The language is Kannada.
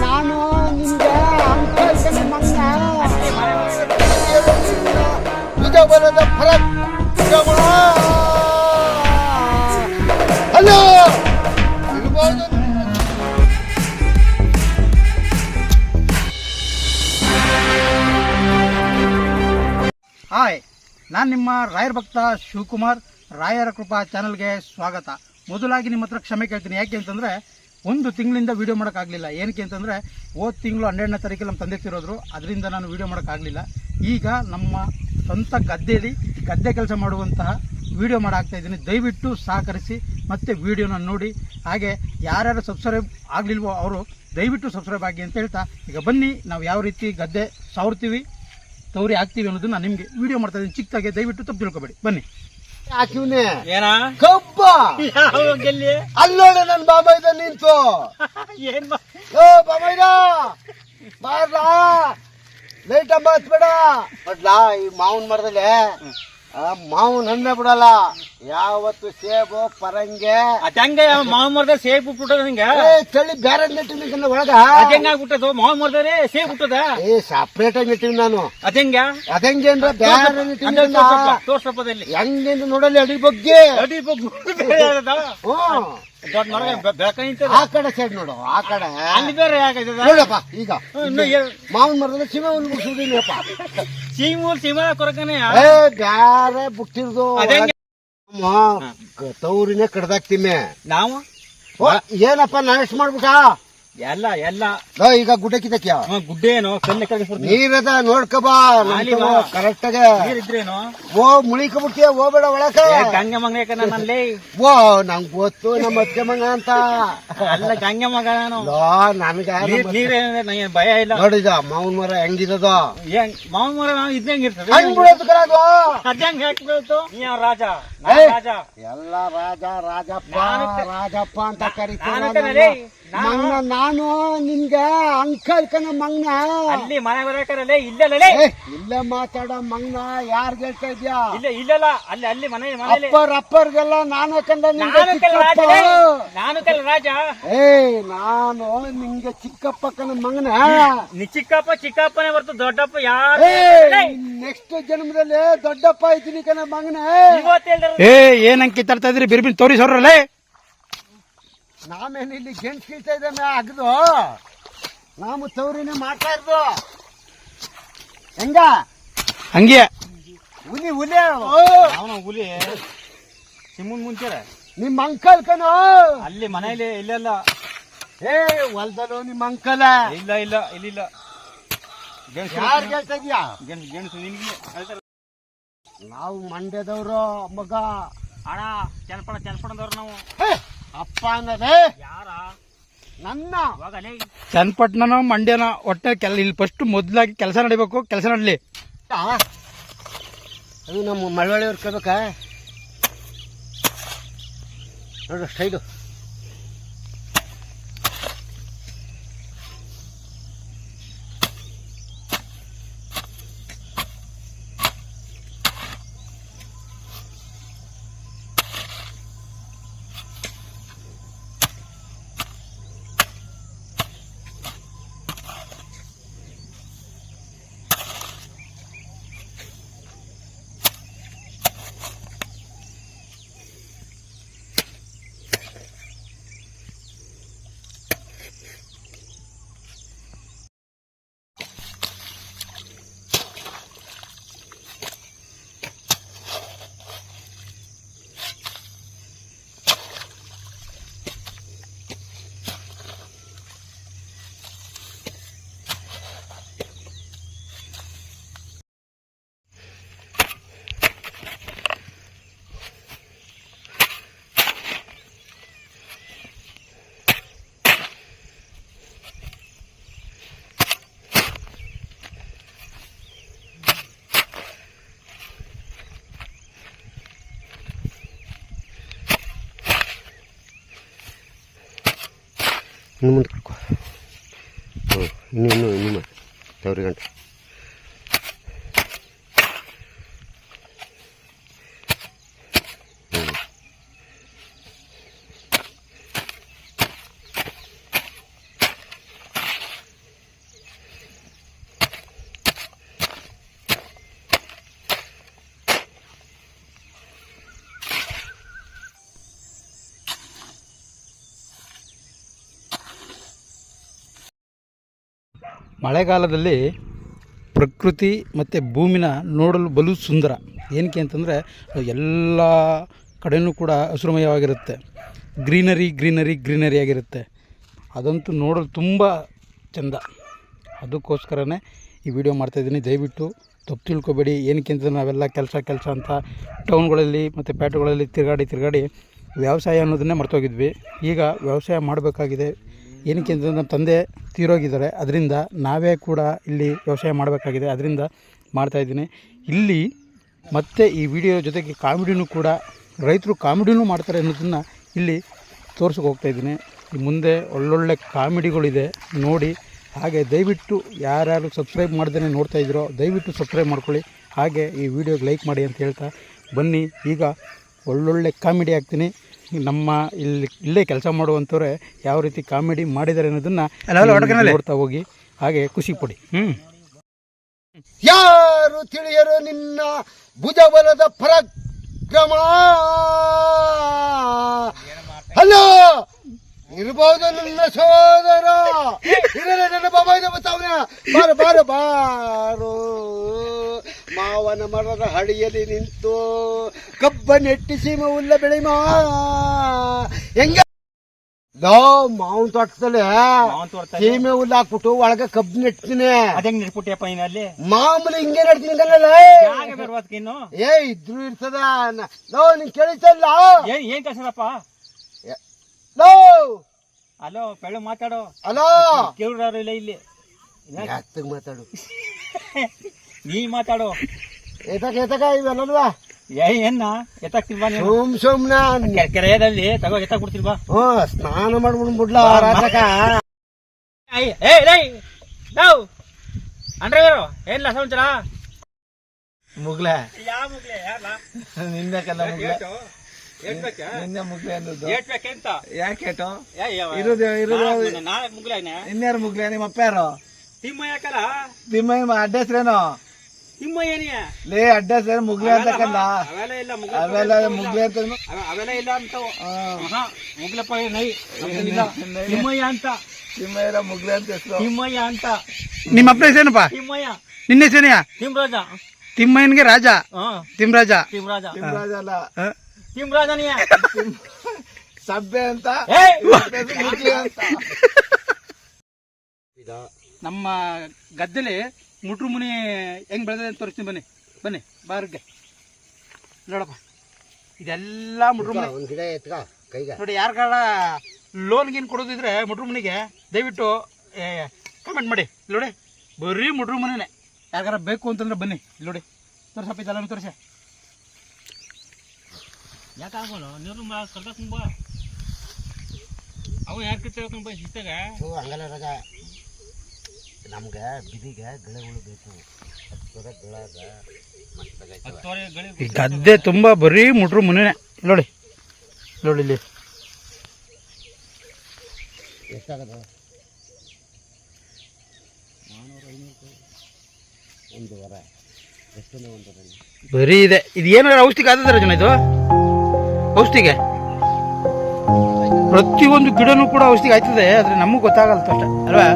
ನಾನು ನಿಮ್ಗೆ ಒಳಗೆ ನಿಜಬಲದ ಫರಕ್ ಹಲೋ ಹಾಯ್ ನಾನು ನಿಮ್ಮ ರಾಯರ್ ಭಕ್ತ ಶಿವಕುಮಾರ್. ರಾಯರ ಕೃಪಾ ಚಾನಲ್ಗೆ ಸ್ವಾಗತ. ಮೊದಲಾಗಿ ನಿಮ್ಮ ಹತ್ರ ಕ್ಷಮೆ ಕೇಳ್ತೀನಿ. ಯಾಕೆ ಅಂತಂದರೆ, ಒಂದು ತಿಂಗಳಿಂದ ವೀಡಿಯೋ ಮಾಡೋಕ್ಕಾಗಲಿಲ್ಲ. ಏನಕ್ಕೆ ಅಂತಂದರೆ, ಹೋದ ತಿಂಗಳು ಹನ್ನೆರಡನೇ ತಾರೀಕು ನಮ್ಮ ತಂದೆ ತಿರೋದ್ರು ಅದರಿಂದ ನಾನು ವೀಡಿಯೋ ಮಾಡೋಕ್ಕಾಗಲಿಲ್ಲ. ಈಗ ನಮ್ಮ ಸ್ವಂತ ಗದ್ದೆಯಲ್ಲಿ ಗದ್ದೆ ಕೆಲಸ ಮಾಡುವಂತಹ ವೀಡಿಯೋ ಮಾಡಾಕ್ತಾ ಇದ್ದೀನಿ. ದಯವಿಟ್ಟು ಸಹಕರಿಸಿ, ಮತ್ತು ವೀಡಿಯೋನ ನೋಡಿ. ಹಾಗೆ ಯಾರ್ಯಾರು ಸಬ್ಸ್ಕ್ರೈಬ್ ಆಗಲಿಲ್ವೋ ಅವರು, ದಯವಿಟ್ಟು ಸಬ್ಸ್ಕ್ರೈಬ್ ಆಗಿ ಅಂತ ಹೇಳ್ತಾ. ಈಗ ಬನ್ನಿ, ನಾವು ಯಾವ ರೀತಿ ಗದ್ದೆ ಸಾವಿರ್ತೀವಿ ತವರಿ ಹಾಕ್ತೀವಿ ಅನ್ನೋದನ್ನು ನಿಮಗೆ ವಿಡಿಯೋ ಮಾಡ್ತಾ ಇದ್ದೀನಿ. ಚಿಕ್ಕದಾಗೆ ದಯವಿಟ್ಟು ತಪ್ಪು ತಿಳ್ಕೊಬೇಡಿ. ಬನ್ನಿ. ಹಾಕಿವ್ನೆ. ಏನ? ಕಬ್ಬ. ಅಲ್ಲೋಡ ಗೆಲ್ಲಿ? ಅಲ್ಲೋಡೆ ನನ್ ಬಾಬಾಯ್ದ ನಿಂತು. ಏನ್ ಓ ಬಾಬಾಯ್ದ. ಬಾರ್ಲಾ. ಲೈಟ್ ಹಬ್ಬ ಹಚ್ಬೇಡ ಬಡ್ಲಾ ಈ ಮಾವನ್ ಮರದಲ್ಲಿ. ಆ ಮಾವನ್ ಹಣ್ಣೆ ಬಿಡಲ್ಲ. ಯಾವತ್ತು ಸೇಬು ಪರಂಗೆ. ಅದಂಗೆ ಮಾವು ಮರದ ಸೇಬು ಬಿಟ್ಬಿಟ್ಟದ ಚಳಿ ಏ, ತಳಿ ಬೇರೆ ನೆಟ್ಟಿನ ಒಳಗ. ಅದಂಗ ಆಗ್ಬಿಟ್ಟದ? ಮಾವ ಸೇಬು ಸೇಬ್ ಬಿಟ್ಟದ ಏ ಸಪ್ರೇಟ್ ಆಗಿ ನೆಟ್ಟಿವಿ ನಾನು. ಅದಂಗ ಅದಂಗ ಅಂದ್ರೆ ಬೇರೆ ನೆಟ್ಟಿನ ತೋರ್ಸಪ್ಪದಲ್ಲಿ ಹೆಂಗೆ ನೋಡಲಿ ಅಡಿ ಬಗ್ಗೆ? ಅಡಿ ಬಗ್ಗೆ ದೊಡ್ಡ ಮರ ಆ ಕಡೆ ಸೈಡ್ ನೋಡು ಆ ಕಡೆ. ಅಲ್ಲಿ ಬೇರೆ ಯಾಕೈತದ ನೋಡಪ್ಪ ಈಗ. ಮಾವನ್ ಮರದಲ್ಲಿ ಸೀಮೆ ಒಂದು ಮುಗಿಸಿದೀನಿಯಪ್ಪ ಸೀಮು ಸೀಮಾ ಕೊರಕನೆ ಏ ಬ್ಯಾರೆ ಬುಟ್ಟಿರ್ದು. ತೌರಿನೇ ಕಡ್ದಾಕ್ತಿಮೆ ನಾವು? ಏನಪ್ಪ ನಾನೆಷ್ಟು ಮಾಡ್ಬಿಟ್ಟ? ಎಲ್ಲ ಎಲ್ಲ. ಲೋ, ಈಗ ಗುಡ್ಡ ಕಿತ್ತಕ್ಯ? ಹ್ಮ್, ಗುಡ್ಡೆ ಏನೋ? ಕಳಿಸ್ಬಿಡ್ತೀನಿ ನೀರದ ನೋಡ್ಕಬಾ ಬಾ. ಕರೆಕ್ಟ್ ಆಗ ನೀರಿದ್ರೇನು? ಓ ಮುಳಿಕಬಿಡ್ತೀಯ ಹೋಗ್ಬೇಡ ಒಳಕ. ಏ, ಗಂಗೆ ಮಗ ಯಾಕ ನನ್ನಲ್ಲಿ ಓ ನಂಗ್ ಗೊತ್ತು ನಮ್ಮ ಅತ್ತೆ ಮಗ ಅಂತ. ಅಲ್ಲ ಗಂಗೆ ಮಗ ನಾನು. ಲೋ ನನ್ಗ ನೀರ್ ನೀರೇನಿದೆ ನಂಗೆ ಭಯ ಇಲ್ಲ. ನೋಡಿದ ಮಾವನ್ ಮರ ಹೆಂಗಿದದ ಏನ್ ಮಾವನ್ ಮರ ನಾವು ಇದ್ದಂಗೆ ಇರ್ತದೆ ಹಂಗ್ ಬಿಡೋದು ಅದಂಗೆ ನೀ ರಾಜ? ಏ. ನಾನ್ ರಾಜ. ಎಲ್ಲ ರಾಜ ರಾಜಪ್ಪ ನಾನು ಕ- ರಾಜಪ್ಪ ಅಂತ ನಾನು ಕರಿತಾರೆ ಕಣಲೇ, ನಾನು- ನಾನು ನಿನ್ಗೆ ಅಂಕಲ್ ಕಣ ಮಂಗ್ನ. ಅಲ್ಲಿ ಮನೆ ಬರಕರಲ್ಲೇ ಇಲ್ಲೇ ಏ, ಇಲ್ಲೇ ಮಾತಾಡ ಮಂಗ್ನ ಯಾರ್ ಹೇಳ್ತಾ ಇದ್ಯಾ? ಇಲ್ಲ ಇಲ್ಲಲ್ಲ ಅಲ್ಲಿ ಅಲ್ಲಿ ಮನೆ ಅಪ್ಪರ್ ಅಪ್ಪರ್ಗೆಲ್ಲ ನಾನು ಕಂದ ನಾನು ಕಲ್ ರಾಜ ಏ ನಾನು ನಿಂಗೆ ಚಿಕ್ಕಪ್ಪ ಕಣ ಮಂಗ್ನ. ನಿ ಚಿಕ್ಕಪ್ಪ ಚಿಕ್ಕಪ್ಪನೇ ಬರ್ತು ದೊಡ್ಡಪ್ಪ ಯಾರು ನೆಕ್ಸ್ಟ್ ಜನ್ಮದಲ್ಲಿ ದೊಡ್ಡಪ್ಪ ಇದ್ದೀನಿ ಕಣ ಮಂಗ್ನ. ಏ ಅಂಕಿ ಕಿತ್ತಾಡ್ತಾ ಇದ್ರಿ ಬಿರ್ಬಿನ್ ತೋರಿಸೋರಲ್ಲೇ ನಾವೇನು ಇಲ್ಲಿ ಗೆಣಸು ಕೀಳ್ತಾ ಇದ್ದೇನೆ ಅಗದು ನಾವು ತವರಿನೇ ಮಾಡ್ತಾ ಇರ್ದು. ಹೆಂಗ? ಹಂಗೆ. ಹುಲಿ ಹುಲಿ ಅವನು ಹುಲಿ. ಸಿಮ್ಮನ್ ಮುಂಚೆ ನಿಮ್ಮ ಅಂಕಲ್ ಕಣೋ. ಅಲ್ಲಿ ಮನೆಯಲ್ಲಿ ಇಲ್ಲೆಲ್ಲ. ಏ ಹೊಲ್ದಲ್ಲೋ ನಿಮ್ಮ ಅಂಕಲ. ಇಲ್ಲ ಇಲ್ಲ ಇಲ್ಲ ಇಲ್ಲ. ಯಾರು ಹೇಳ್ತಾ ಇದೀಯಾ? ಗೆಣಸು ಗೆಣಸು ನಿನ್ಗೆ ನಾವು ಮಂಡ್ಯದವ್ರು ಮಗ. ಅಣ್ಣ ಚನ್ನಪಣ ಚನ್ನಪಣದವ್ರು ನಾವು. ಅಪ್ಪ ಅಂದ್ರೆ? ಯಾರ? ನನ್ನ. ಚನ್ನಪಟ್ಟಣನ ಮಂಡ್ಯನ ಒಟ್ಟೆ ಕೆಲ ಇಲ್ಲಿ ಫಸ್ಟ್ ಮೊದಲಾಗಿ ಕೆಲಸ ನಡಿಬೇಕು ಕೆಲಸ ನಡಲಿ. ಅದು ನಮ್ಮ ಮಳವಳ್ಳಿ ಅವ್ರು ಕೇಳ್ಬೇಕಾ? ನೋಡು ಸ್ಟೈಲು ಇನ್ನು ಮುಂದೆ ಕರ್ಕೊ. ಹ್ಞೂ ಇನ್ನು ಇನ್ನು ಇನ್ನು ತವ್ರಿ ಗಂಟೆ ಹ್ಞೂ ಮಳೆಗಾಲದಲ್ಲಿ ಪ್ರಕೃತಿ ಮತ್ತು ಭೂಮಿನ ನೋಡಲು ಬಲು ಸುಂದರ. ಏನಕ್ಕೆ ಅಂತಂದರೆ, ಎಲ್ಲ ಕಡೆಯೂ ಕೂಡ ಹಸಿರುಮಯವಾಗಿರುತ್ತೆ. ಗ್ರೀನರಿ ಗ್ರೀನರಿ ಗ್ರೀನರಿ ಆಗಿರುತ್ತೆ. ಅದಂತೂ ನೋಡಲು ತುಂಬ ಚೆಂದ. ಅದಕ್ಕೋಸ್ಕರನೇ ಈ ವಿಡಿಯೋ ಮಾಡ್ತಾಯಿದ್ದೀನಿ ದಯವಿಟ್ಟು ತಪ್ಪು ತಿಳ್ಕೊಬೇಡಿ. ಏನಕ್ಕೆ ಅಂತ ನಾವೆಲ್ಲ ಕೆಲಸ ಕೆಲಸ ಅಂತ ಟೌನ್ಗಳಲ್ಲಿ ಮತ್ತು ಪೇಟೆಗಳಲ್ಲಿ ತಿರುಗಾಡಿ ತಿರುಗಾಡಿ ವ್ಯವಸಾಯ ಅನ್ನೋದನ್ನೇ ಮರ್ತೋಗಿದ್ವಿ. ಈಗ ವ್ಯವಸಾಯ ಮಾಡಬೇಕಾಗಿದೆ. ಏನಕ್ಕೆ ಅಂತ ನಮ್ಮ ತಂದೆ ತೀರೋಗಿದ್ದಾರೆ. ಅದರಿಂದ ನಾವೇ ಕೂಡ ಇಲ್ಲಿ ವ್ಯವಸಾಯ ಮಾಡಬೇಕಾಗಿದೆ. ಅದರಿಂದ ಮಾಡ್ತಾಯಿದ್ದೀನಿ ಇಲ್ಲಿ ಮತ್ತೆ ಈ ವಿಡಿಯೋ ಜೊತೆಗೆ ಕಾಮಿಡಿನೂ ಕೂಡ ರೈತರು ಕಾಮಿಡಿನೂ ಮಾಡ್ತಾರೆ ಅನ್ನೋದನ್ನು ಇಲ್ಲಿ ತೋರ್ಸಕ್ಕೆ ಹೋಗ್ತಾಯಿದ್ದೀನಿ ಮುಂದೆ ಒಳ್ಳೊಳ್ಳೆ ಕಾಮಿಡಿಗಳಿದೆ ನೋಡಿ. ಹಾಗೆ ದಯವಿಟ್ಟು ಯಾರ್ಯಾರು ಸಬ್ಸ್ಕ್ರೈಬ್ ಮಾಡ್ದೇ ನೋಡ್ತಾ ಇದ್ದೀರೋ ದಯವಿಟ್ಟು ಸಬ್ಸ್ಕ್ರೈಬ್ ಮಾಡ್ಕೊಳ್ಳಿ. ಹಾಗೆ ಈ ವಿಡಿಯೋಗೆ ಲೈಕ್ ಮಾಡಿ ಅಂತ ಹೇಳ್ತಾ ಬನ್ನಿ. ಈಗ ಒಳ್ಳೊಳ್ಳೆ ಕಾಮಿಡಿ ಆಗ್ತೀನಿ. ನಮ್ಮ ಇಲ್ಲಿ ಇಲ್ಲೇ ಕೆಲಸ ಮಾಡುವಂಥವ್ರೆ ಯಾವ ರೀತಿ ಕಾಮಿಡಿ ಮಾಡಿದ್ದಾರೆ ಅನ್ನೋದನ್ನು ನೋಡ್ತಾ ಹೋಗಿ. ಹಾಗೆ ಖುಷಿ ಪಡಿ. ಹ್ಞೂ ಯಾರು ತಿಳಿಯರು ನಿನ್ನ ಭುಜಬಲದ ಪರಾಕ್ರಮ? ಹಲೋ ಇರಬಹುದು ನನ್ನ ಸೋದರ. ಇರಲೇ ನನ್ನ ಬಾಬಾ ಬಾರ ಬಾರ ಬಾರು. ಮಾವನ ಮರದ ಹಡಿಯಲ್ಲಿ ನಿಂತು ಕಬ್ಬ ನೆಟ್ಟಿಸಿ ಸೀಮ ಉಲ್ಲ ಬೆಳೆಮಾ ಹೆಂಗ? ಲೋ ಮಾವನ್ ತೋಟದಲ್ಲಿ ಸೀಮೆ ಹುಲ್ಲು ಹಾಕ್ಬಿಟ್ಟು ಒಳಗ ಕಬ್ಬು ನೆಟ್ತೀನಿ ಅದಂಗ್ ನಿರ್ಪುಟ್ಟಿಯಪ್ಪ ನೀನ್ ಅಲ್ಲಿ? ಮಾಮೂಲಿ ಹಿಂಗೆ ನಡ್ತೀನಿ ಇನ್ನು? ಏ ಇದ್ರು ಇರ್ತದ. ನ- ಲೋ ನಿನ್ ಕೇಳಿಸಲ್ಲ? ಏನ್ ಏನ್ ಕಳ್ಸದಪ್ಪ? ಲೋ! ಅಲೋ ಬೆಳ್ಳು ಮಾತಾಡೋ. ಅಲೋ! ಕೇಳ್ರಾರು ಇಲ್ಲ ಇಲ್ಲಿ. ಮಾತಾಡು? ನೀ ಮಾತಾಡೋ. ಏತಕ ಏತಕ ಇವೆಲ್ಲಲ್ವಾ ಏ ಏನ್ನ ಎತ್ತಾಕ್ತಿಲ್ವಾ ನೀನು? ಸುಮ್ ಸುಮ್ನ ಕೆರೆಯಲ್ಲಿ ತಗೋ ಎತ್ತಾಕ್ ಬಾ ಹ್ಮ್ ಸ್ನಾನ ಮಾಡ್ಬಿಡ್ಬಿಡ್ಲ ರಾಜಕ. ಏಯ್ ಏಯ್ ಲೈ ಲವ್ ಅಂದ್ರೆ ಏನಿಲ್ಲ ಸಮಾಚಾರ ಮುಗ್ಲೆ. ಯಾ ಮುಗ್ಲೆ ಯಾರ್ಲ? ನಿನ್ನೆ ಕಲ್ಲ ಮುಗ್ಲೆ. ನಿನ್ನೆ ಮುಗ್ಲೆ ಅನ್ನೋದು ಬೇಕಂತ ಇರೋದು- ಇರೋದು- ಇನ್ಯಾರು ಮುಗ್ಲೆ? ನಿಮ್ಮ ಅಪ್ಪ ಯಾರು? ತಿಮ್ಮ ಯಾಕಲ್ಲ ನಿಮ್ಮ ಅಡ್ಡ ಹೆಸ್ರೇನು ತಿಮ್ಮ ಏನಿಯ ಲೇ ಅಡ್ಡ ಸರ್ ಮುಗ್ಲೆ ಅಂತ ಕಲ್ಲ ಅವೆಲ್ಲ ಇಲ್ಲ ಮುಗ್ಲ ಅವೆಲ್ಲ ಮುಗ್ಲೆ ಅಂತ ಅವೆ- ಅವೆಲ್ಲ ಇಲ್ಲ ಅಂತ ಮುಗ್ಲಪ್ಪ ನೈ. ತಿಮ್ಮಯ್ಯ ಅಂತ. ತಿಮ್ಮಯ್ಯ ಮುಗ್ಲೆ ಅಂತ ಹೆಸರು. ತಿಮ್ಮಯ್ಯ ಅಂತ. ನಿಮ್ಮ ಅಪ್ಪ ಹೆಸರೇನಪ್ಪ ತಿಮ್ಮಯ್ಯ. ನಿನ್ನ ಹೆಸರೇನೆಯಾ ತಿಮ್ಮರಾಜ ತಿಮ್ಮಯ್ಯನ್ಗೆ ರಾಜ. ಹಾ. ತಿಮ್ಮರಾಜ ತಿಮ್ರಾಜ. ತಿಮ್ಮರಾಜ ಅಲ್ಲ. ತಿಮ್ಮರಾಜನಿಯ ತಿಮ್ರಾಜನಿಯ ಸಬ್ಬೆ ಅಂತ. ಏಯ್ ಮುಗ್ಲೆ ಅಂತ. ನಮ್ಮ ಗದ್ದೆಲಿ ಮುಟ್ರು ಮುನಿ ಹೆಂಗ್ ಬೆಳೆದಿದೆ ಅಂತ ತೋರಿಸ್ತೀನಿ ಬನ್ನಿ ಬನ್ನಿ ಬಾರ್ಗೆ ನೋಡಪ್ಪ. ಇದೆಲ್ಲ ಮುಟ್ರು ಮುನಿ. ನೋಡಿ ಗಿಡ ಎತ್ಕ ಕೈಗ. ನೋಡಿ ಯಾರಿಗಾರ ಲೋನ್ ಗೀನ್ ಕೊಡೋದಿದ್ರೆ ಮುಟ್ರು ಮುನಿಗೆ ದಯವಿಟ್ಟು ಕಮೆಂಟ್ ಮಾಡಿ. ಇಲ್ಲಿ ನೋಡಿ ಬರೀ ಮುಟ್ರು ಮುನಿನೇ. ಯಾರಿಗಾರ ಬೇಕು ಅಂತಂದ್ರೆ ಬನ್ನಿ ಇಲ್ಲಿ ನೋಡಿ ತೋರಿಸಪ್ಪ ಇದೆಲ್ಲ ತೋರಿಸ. ಯಾಕಾಗೋಣ ನೀರು ಸ್ವಲ್ಪ ತುಂಬ. ಅವು ಯಾಕೆ ಕಿತ್ತೇಳ್ಕೊಂಡ್ ಬೈ ಹಂಗಲ್ಲ ರಾಜ. ನಮ್ಗೆ ಬಿದಿಗೆ ಗಿಳಗಳು ಬೇಕು. ಈ ಗದ್ದೆ ತುಂಬ ಬರೀ ಮುಟ್ರು ಮುನ ನೋಡಿ ನೋಡಿ ಇಲ್ಲಿ. ಎಷ್ಟಾಗದ? ಒಂದು ವರ ಎಷ್ಟು ಒಂದು ಬರೀ ಇದೆ. ಇದು ಏನಾರ ಔಷಧಿಗೆ ಆದದರ ಜನ ಇದು? ಔಷಧಿಗೆ? ಪ್ರತಿಯೊಂದು ಗಿಡನೂ ಕೂಡ ಔಷಧಿಗೆ ಆಯ್ತದೆ ಆದ್ರೆ ನಮಗೆ ಗೊತ್ತಾಗಲ್ಲ ಅಷ್ಟೇ ಅಲ್ವಾ?